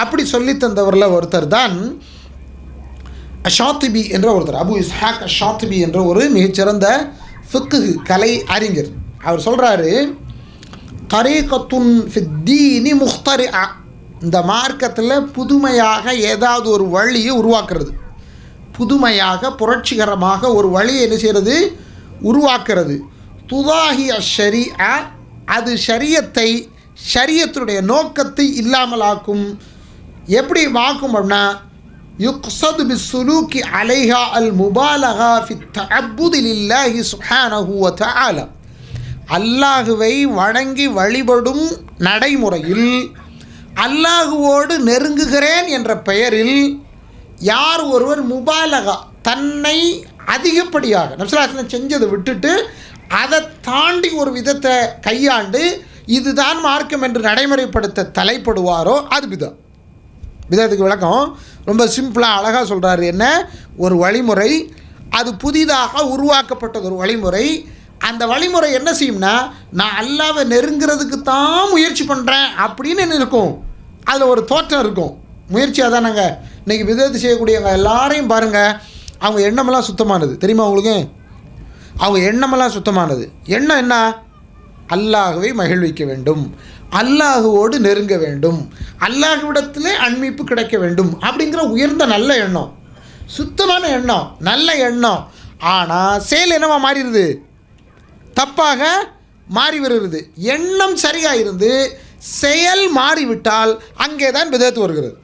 அப்படி சொல்லி தந்தவரில் ஒருத்தர் தான் அஷாத்திபி என்ற ஒருத்தர். அபு இஸ்ஹாக் அஷாத்திபி என்ற ஒரு மிகச்சிறந்த ஃபிக்கு கலை அறிஞர். அவர் சொல்கிறாரு தரீகத்துன் ஃபித்தீனி முக்தரி இந்த மார்க்கத்தில் புதுமையாக ஏதாவது ஒரு வழியை உருவாக்குறது. புதுமையாக புரட்சிகரமாக ஒரு வழியை என்ன செய்கிறது உருவாக்குறது. துதாஹி அஷரி அது ஷரியத்தை ஷரியத்தினுடைய நோக்கத்தை இல்லாமலாக்கும் எப்படி வாக்கும் அப்படின்னா யுக்சது பி சுலூக்கி அலைஹா அல் முபாலகா ஃபி தஅப்புதி இல்லாஹி சுப்ஹானஹு வ தஆலா அல்லாஹுவை வணங்கி வழிபடும் நடைமுறையில் அல்லாஹுவோடு நெருங்குகிறேன் என்ற பெயரில் யார் ஒருவர் முபாலகா தன்னை அதிகப்படியாக நம்சலாசனம் செஞ்சதை விட்டுட்டு அதை தாண்டி ஒரு விதத்தை கையாண்டு இதுதான் மார்க்கம் என்று நடைமுறைப்படுத்த தலைப்படுவாரோ அது விதம் விதத்துக்கு விளக்கம். ரொம்ப சிம்பிளாக அழகாக சொல்கிறாரு என்ன? ஒரு வழிமுறை அது புதிதாக உருவாக்கப்பட்டது ஒரு வழிமுறை. அந்த வழிமுறை என்ன செய்யும்னா நான் அல்லாவை நெருங்கிறதுக்கு தான் முயற்சி பண்ணுறேன் அப்படின்னு இருக்கும்? அதில் ஒரு தோற்றம் இருக்கும். முயற்சியாக அதானங்க இன்றைக்கி விதத்து செய்யக்கூடியவங்க எல்லாரையும் பாருங்கள் அவங்க எண்ணமெல்லாம் சுத்தமானது. தெரியுமா உங்களுக்கு? அவங்க எண்ணமெல்லாம் சுத்தமானது. எண்ணம் என்ன? அல்லாகவே மகிழ்விக்க வேண்டும். அல்லாஹுவோடு நெருங்க வேண்டும். அல்லாஹுவிடத்திலே அன்மீப்பு கிடைக்க வேண்டும். அப்படிங்கிற உயர்ந்த நல்ல எண்ணம். சுத்தமான எண்ணம். நல்ல எண்ணம். ஆனால் செயல் என்னவா மாறிடுது? தப்பாக மாறி வருகிறது. எண்ணம் சரியாக இருந்து செயல் மாறிவிட்டால் அங்கே தான் விதத்து வருகிறது.